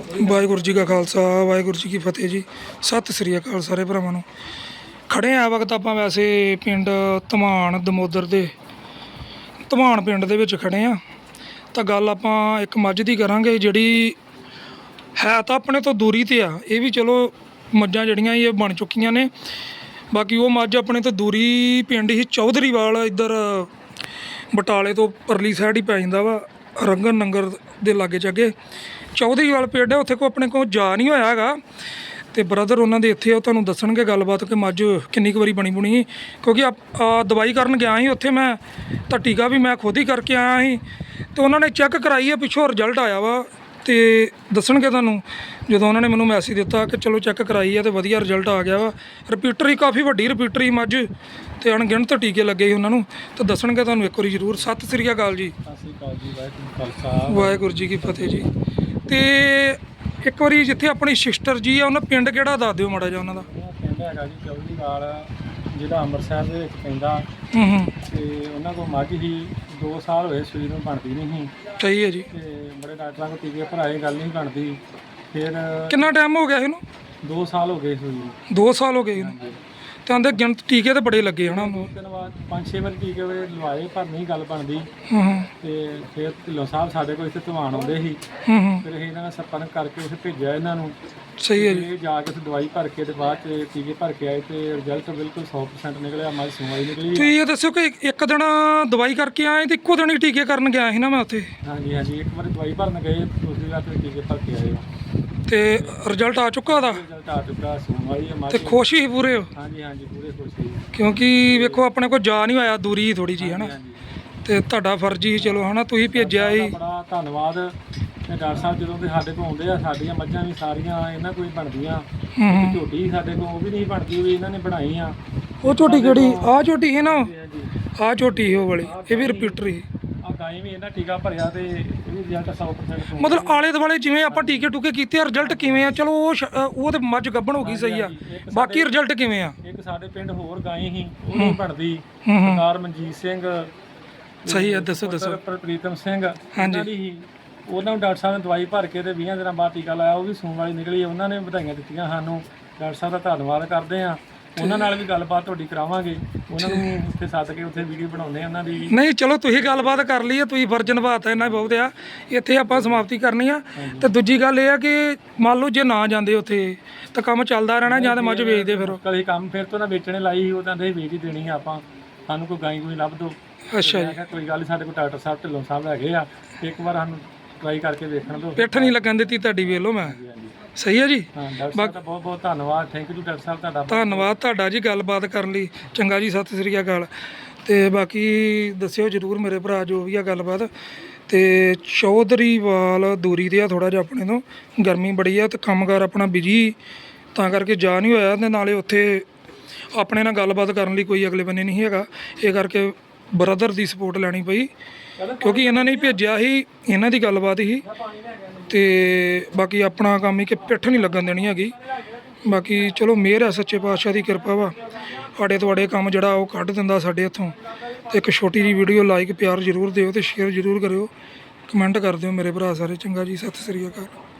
ਵਾਹਿਗੁਰੂ ਜੀ ਕਾ ਖਾਲਸਾ, ਵਾਹਿਗੁਰੂ ਜੀ ਕੀ ਫਤਿਹ ਜੀ। ਸਤਿ ਸ੍ਰੀ ਅਕਾਲ ਸਾਰੇ ਭਰਾਵਾਂ ਨੂੰ। ਖੜੇ ਆ ਵਕਤ ਆਪਾਂ ਵੈਸੇ ਪਿੰਡ ਧਮਾਨ, ਦਮੋਦਰ ਦੇ, ਧਮਾਨ ਪਿੰਡ ਦੇ ਵਿੱਚ ਖੜੇ ਆ। ਤਾਂ ਗੱਲ ਆਪਾਂ ਇੱਕ ਮੱਝ ਦੀ ਕਰਾਂਗੇ, ਜਿਹੜੀ ਹੈ ਤਾਂ ਆਪਣੇ ਤੋਂ ਦੂਰੀ ਤੇ ਆ। ਇਹ ਵੀ ਚਲੋ ਮੱਝਾਂ ਜਿਹੜੀਆਂ ਇਹ ਬਣ ਚੁੱਕੀਆਂ ਨੇ। ਬਾਕੀ ਉਹ ਮੱਝ ਆਪਣੇ ਤੋਂ ਦੂਰੀ ਪਿੰਡ ਹੀ ਚੌਧਰੀਵਾਲ ਇੱਧਰ ਬਟਾਲੇ ਤੋਂ ਪਰਲੀ ਸਾਈਡ ਹੀ ਪੈ ਜਾਂਦਾ ਵਾ। ਰੰਗਨ ਨੰਗਰ ਦੇ ਲਾਗੇ ਚਾਗੇ। ਚੌਧਰੀਵਾਲ ਪਿੰਡ ਹੈ, ਉੱਥੇ ਕੋ ਆਪਣੇ ਕੋਲ ਜਾ ਨਹੀਂ ਹੋਇਆ ਹੈਗਾ। ਤੇ ਬ੍ਰਦਰ ਉਹਨਾਂ ਦੇ ਇੱਥੇ ਉਹ ਤੁਹਾਨੂੰ ਦੱਸਣਗੇ ਗੱਲਬਾਤ ਕਿ ਮੱਝ ਕਿੰਨੀ ਕੁ ਵਾਰੀ ਬਣੀ ਬੁਣੀ ਸੀ। ਕਿਉਂਕਿ ਆਪ- ਆ ਦਵਾਈ ਕਰਨ ਗਿਆ ਸੀ, ਉੱਥੇ ਮੈਂ ਤਾਂ ਟੀਕਾ ਵੀ ਮੈਂ ਖੁਦ ਹੀ ਕਰਕੇ ਆਇਆ ਸੀ। ਤੇ ਉਹਨਾਂ ਨੇ ਚੈੱਕ ਕਰਾਈ ਹੈ, ਪਿੱਛੋਂ ਰਿਜ਼ਲਟ ਆਇਆ ਵਾ। ਤੇ ਦੱਸਣਗੇ ਤੁਹਾਨੂੰ, ਜਦੋਂ ਉਹਨਾਂ ਨੇ ਮੈਨੂੰ ਮੈਸੇਜ ਦਿੱਤਾ ਕਿ ਚਲੋ ਚੈੱਕ ਕਰਾਈ ਆ ਤੇ ਵਧੀਆ ਰਿਜ਼ਲਟ ਆ ਗਿਆ ਵਾ। ਰਿਪੀਟਰ ਹੀ ਕਾਫੀ ਵੱਡੀ ਰਿਪੀਟਰ ਹੀ ਮੱਝ, ਤੇ ਅਣਗਿਣਤ ਟੀਕੇ ਲੱਗੇ ਸੀ ਉਹਨਾਂ ਨੂੰ। ਤਾਂ ਦੱਸਣਗੇ ਤੁਹਾਨੂੰ ਇੱਕ ਵਾਰੀ ਜ਼ਰੂਰ। ਸਤਿ ਸ੍ਰੀ ਅਕਾਲ ਜੀ। ਸਤਿ ਸ਼੍ਰੀ ਅਕਾਲ ਜੀ ਵਾਹਿਗੁਰੂ ਖਾਲਸਾ ਵਾਹਿਗੁਰੂ ਜੀ ਕੀ ਫਤਿਹ ਜੀ। ਤੇ ਇੱਕ ਵਾਰੀ ਜਿੱਥੇ ਆਪਣੀ ਸਿਸਟਰ ਜੀ ਆ, ਉਹਨਾਂ ਪਿੰਡ ਕਿਹੜਾ ਦੱਸ ਦਿਓ ਮਾੜਾ ਜਿਹਾ ਉਹਨਾਂ ਦਾ? ਪਿੰਡ ਹੈਗਾ ਜੀ ਚੌਧਰੀਵਾਲ ਜਿਹੜਾ ਅੰਮ੍ਰਿਤਸਰ ਦੇ ਵਿੱਚ ਪੈਂਦਾ ਹੂੰ ਹੂੰ। ਤੇ ਉਹਨਾਂ ਕੋਲ ਮੱਝ ਹੀ 2 ਸਾਲ ਹੋਏ ਸੂਈ ਨੂੰ ਬਣਦੀ ਨਹੀਂ ਸੀ। ਸਹੀ ਹੈ ਜੀ। ਤੇ ਬੜੇ ਡਾਕਟਰਾਂ ਕੋਲ ਟੀਕੇ ਭਰਾਏ ਗੱਲ ਨਹੀਂ ਬਣਦੀ। ਫਿਰ ਕਿੰਨਾ ਟਾਈਮ ਹੋ ਗਿਆ ਇਹਨੂੰ? 2 ਸਾਲ ਹੋ ਗਏ ਸੂਈ ਨੂੰ 2 ਸਾਲ ਹੋ ਗਏ ਇਹਨੂੰ? ਤੇ ਆਂਦੇ ਗਿਣਤ ਟੀਕੇ ਤੇ ਬੜੇ ਲੱਗੇ ਹਨਾ ਉਹਨੂੰ। ਤਿੰਨ ਵਾਰ ਪੰਜ ਛੇ ਵਾਰ ਟੀਕੇ ਵੇ ਲਵਾਏ ਪਰ ਨਹੀਂ ਗੱਲ ਬਣਦੀ। ਹੂੰ ਹੂੰ। ਤੇ ਫਿਰ ਢਿੱਲੋਂ ਸਾਹਿਬ ਸਾਡੇ ਕੋਲ ਇੱਥੇ ਧਵਾਨ ਆਉਂਦੇ ਸੀ। ਹੂੰ ਹੂੰ। ਫਿਰ ਅਸੀਂ ਇਹਨਾਂ ਨਾਲ ਸੰਪਰਕ ਕਰਕੇ ਉੱਥੇ ਭੇਜਿਆ ਇਹਨਾਂ ਨੂੰ। ਸਹੀ ਹੈ ਜੀ। ਇਹ ਜਾ ਕੇ ਉੱਥੇ ਦਵਾਈ ਭਰ ਕੇ ਤੇ ਬਾਅਦ ਚ ਟੀਕੇ ਭਰ ਕੇ ਆਏ ਤੇ ਰਿਜ਼ਲਟ ਬਿਲਕੁਲ 100% ਨਿਕਲਿਆ ਮੱਝ ਸੂਈ ਨਿਕਲੀ। ਤੁਸੀਂ ਇਹ ਦੱਸਿਓ ਕਿ ਇੱਕ ਦਿਨ ਦਵਾਈ ਕਰਕੇ ਆਏ ਤੇ ਇੱਕੋ ਦਿਨ ਹੀ ਟੀਕੇ ਕਰਨ ਗਿਆ ਸੀ ਨਾ ਮੈਂ ਉੱਥੇ? ਹਾਂਜੀ ਹਾਂਜੀ ਇੱਕ ਵਾਰ ਦਵਾਈ ਭਰਨ ਗਏ ਦੂਸਰੀ ਵਾਰ ਫਿਰ ਟੀਕੇ ਭਰ ਕੇ ਆਏ ਤੇ ਰਿਜ਼ਲਟ ਆ ਚੁੱਕਾ ਉਹਦਾ? ਰਿਜ਼ਲਟ ਆ ਚੁੱਕਾ ਸੂਣ ਵਾਲੀ ਹੈ ਤੇ ਖੁਸ਼ ਹੀ ਪੂਰੇ ਹੋ ਹਾਂਜੀ ਹਾਂਜੀ ਪੂਰੇ ਖੁਸ਼ ਸੀ। ਕਿਉਂਕਿ ਵੇਖੋ ਆਪਣੇ ਕੋਲ ਜਾ ਨਹੀਂ ਹੋਇਆ ਦੂਰੀ ਥੋੜੀ ਜੀ ਹਨਾ ਹਾਂਜੀ। ਤੇ ਤੁਹਾਡਾ ਫਰਜ਼ ਹੀ ਚਲੋ ਹਨਾ ਤੁਸੀਂ ਭੇਜਿਆ ਸੀ ਬੜਾ ਧੰਨਵਾਦ। ਤੇ ਡਾਕਟਰ ਸਾਹਿਬ ਜਦੋਂ ਦੇ ਸਾਡੇ ਕੋਲ ਆਉਂਦੇ ਆ ਸਾਡੀਆਂ ਮੱਝਾਂ ਵੀ ਸਾਰੀਆਂ ਇਹਨਾਂ ਕੋਈ ਬਣਦੀਆਂ। ਹੂੰ ਹੂੰ। ਝੋਟੀ ਸਾਡੇ ਕੋਲ ਉਹ ਵੀ ਨਹੀਂ ਬਣਦੀ ਵੀ ਇਹਨਾਂ ਨੇ ਬਣਾਈ ਆ। ਉਹ ਝੋਟੀ ਕਿਹੜੀ? ਆਹ ਝੋਟੀ ਹੈ ਨਾ? ਹਾਂਜੀ ਆਹ ਝੋਟੀ ਉਹ ਵਾਲੀ ਇਹ ਵੀ ਰਿਪੀਟਰ ਹੀ। ਆ ਗਾਈ ਵੀ ਇਹਨਾਂ ਟੀਕਾ ਭਰਿਆ ਤੇ ਇਹ ਵੀ ਰਿਜ਼ਲਟ 100% ਸੂਣ ਮਤਲਬ ਆਲੇ ਦੁਆਲੇ ਜਿਵੇਂ ਆਪਾਂ ਟੀਕੇ ਟੂਕੇ ਕੀਤੇ ਆ ਰਿਜ਼ਲਟ ਕਿਵੇਂ ਆ? ਚਲੋ ਉਹ ਸ਼- ਅ, ਉਹ ਤੇ ਮੱਝ ਗੱਭਣ ਹੋ ਗਈ ਸਹੀ ਆ। ਬਾਕੀ ਰਿਜ਼ਲਟ ਕਿਵੇਂ ਆ? ਇੱਕ ਸਾਡੇ ਪਿੰਡ ਹੋਰ ਗਾਈ ਸੀ ਉਹ ਨਹੀਂ ਬਣਦੀ। ਹੂੰ ਹੂੰ। ਸਰਦਾਰ ਮਨਜੀਤ ਸਿੰਘ ਸਹੀ ਆ ਦੱਸੋ ਦੱਸੋ। ਪੁੱਤਰ ਪ੍ਰੀਤਮ ਸਿੰਘ ਉਹਨਾਂ ਦੀ ਉਹਨਾਂ ਨੂੰ ਡਾਕਟਰ ਸਾਹਿਬ ਨੇ ਦਵਾਈ ਭਰ ਕੇ ਤੇ 20 ਦਿਨਾਂ ਬਾਅਦ ਟੀਕਾ ਲਾਇਆ ਉਹ ਵੀ ਸੂਣ ਵਾਲੀ ਨਿਕਲੀ ਉਹਨਾਂ ਨੇ ਵਧਾਈਆਂ ਦਿੱਤੀਆਂ ਸਾਨੂੰ। ਡਾਕਟਰ ਸਾਹਿਬ ਦਾ ਧੰਨਵਾਦ ਕਰਦੇ ਆ ਉਹਨਾਂ ਨਾਲ ਵੀ ਗੱਲਬਾਤ ਤੁਹਾਡੀ ਕਰਾਵਾਂਗੇ। ਉਹਨਾਂ ਨੂੰ ਉੱਥੇ ਸੱਦ ਕੇ ਉੱਥੇ ਵੀਡੀਓ ਬਣਾਉਂਦੇ ਆ ਉਹਨਾਂ ਦੀ ਵੀ। ਨਹੀਂ ਚਲੋ ਤੁਸੀਂ ਗੱਲਬਾਤ ਕਰ ਲਈ ਆ ਤੁਸੀਂ ਫਰਜ਼ ਨਿਭਾਤਾ ਇਹਨਾਂ ਬਹੁਤ ਆ। ਇੱਥੇ ਆਪਾਂ ਸਮਾਪਤੀ ਕਰਨੀ ਆ। ਤੇ ਦੂਜੀ ਗੱਲ ਇਹ ਆ ਕਿ ਮੰਨ ਲਓ ਜੇ ਨਾ ਜਾਂਦੇ ਉੱਥੇ ਤਾਂ ਕੰਮ ਚੱਲਦਾ ਰਹਿਣਾ ਜਾਂ ਤਾਂ ਮੱਝ ਵੇਚਦੇ ਫਿਰ ਕਦੇ ਕੰਮ ਫਿਰ ਤੋਂ ਨਾ ਵੇਚਣੇ ਲਾਈ ਸੀ ਉਹ ਤਾਂ ਦੇ ਵੇਚ ਹੀ ਦੇਣੀ ਆ ਆਪਾਂ। ਸਾਨੂੰ ਕੋਈ ਗਾਈ ਕੋਈ ਲੱਭ ਦੋ। ਅੱਛਾ ਕਿਹਾ ਕੋਈ ਗੱਲ ਸਾਡੇ ਕੋਲ ਡਾਕਟਰ ਸਾਹਿਬ ਢਿੱਲੋਂ ਸਾਹਿਬ ਹੈਗੇ ਆ। ਇੱਕ ਵਾਰ ਸਾਨੂੰ ਟਰਾਈ ਕਰਕੇ ਵੇਖਣ ਦਿਓ। ਪਿੱਠ ਨਹੀਂ ਲੱਗਣ ਦਿੱਤੀ ਤੁਹਾਡੀ ਵੇਖ ਲਓ ਮੈਂ। ਸਹੀ ਹੈ ਜੀ? ਹਾਂ ਡਾਕਟਰ ਸਾਹਿਬ ਦਾ ਬਹੁਤ ਬਹੁਤ ਧੰਨਵਾਦ। ਥੈਂਕ ਯੂ ਡਾਕਟਰ ਸਾਹਿਬ ਤੁਹਾਡਾ। ਧੰਨਵਾਦ ਤੁਹਾਡਾ ਜੀ ਗੱਲਬਾਤ ਕਰਨ ਲਈ। ਚੰਗਾ ਜੀ ਸਤਿ ਸ੍ਰੀ ਅਕਾਲ। ਤੇ ਬਾਕੀ ਦੱਸਿਓ ਜਰੂਰ ਮੇਰੇ ਭਰਾ ਜੋ ਵੀ ਆ ਗੱਲਬਾਤ। ਤੇ ਚੌਧਰੀਵਾਲ ਦੂਰੀ ਤੇ ਆ ਥੋੜਾ ਜਿਹਾ ਆਪਣੇ ਤੋਂ। ਗਰਮੀ ਬੜੀ ਆ ਤੇ ਕੰਮਕਾਰ ਆਪਣਾ ਬਿਜ਼ੀ ਤਾਂ ਕਰਕੇ ਜਾ ਨਹੀਂ ਹੋਇਆ ਤੇ ਨਾਲੇ ਉੱਥੇ ਆਪਣੇ ਨਾਲ ਗੱਲਬਾਤ ਕਰਨ ਲਈ ਕੋਈ ਅਗਲੇ ਬੰਨੇ ਨਹੀਂ ਹੈਗਾ। ਇਹ ਕਰਕੇ ਬ੍ਰਦਰ ਦੀ ਸਪੋਰਟ ਲੈਣੀ ਪਈ, ਕਿਉਂਕਿ ਇਹਨਾਂ ਨੇ ਹੀ ਭੇਜਿਆ ਸੀ, ਇਹਨਾਂ ਦੀ ਗੱਲਬਾਤ ਹੀ ਤੇ ਬਾਕੀ ਆਪਣਾ ਕੰਮ ਹੀ ਕਿ ਪਿੱਠ ਨਹੀਂ ਲੱਗਣ ਦੇਣੀ ਹੈਗੀ। ਬਾਕੀ ਚਲੋ ਮਿਹਰ ਹੈ ਸੱਚੇ ਪਾਤਸ਼ਾਹ ਦੀ ਕਿਰਪਾ ਵਾ, ਸਾਡੇ ਤੁਹਾਡੇ ਕੰਮ ਜਿਹੜਾ ਉਹ ਕੱਢ ਦਿੰਦਾ ਸਾਡੇ ਹੱਥੋਂ। ਤੇ ਇੱਕ ਛੋਟੀ ਜੀ ਵੀਡੀਓ ਲਾਈਕ ਪਿਆਰ ਜ਼ਰੂਰ ਦਿਓ ਤੇ ਸ਼ੇਅਰ ਜ਼ਰੂਰ ਕਰਿਓ। ਕਮੈਂਟ ਕਰ ਦਿਓ ਮੇਰੇ ਭਰਾ ਸਾਰੇ, ਚੰਗਾ ਜੀ, ਸਤਿ ਸ੍ਰੀ ਅਕਾਲ।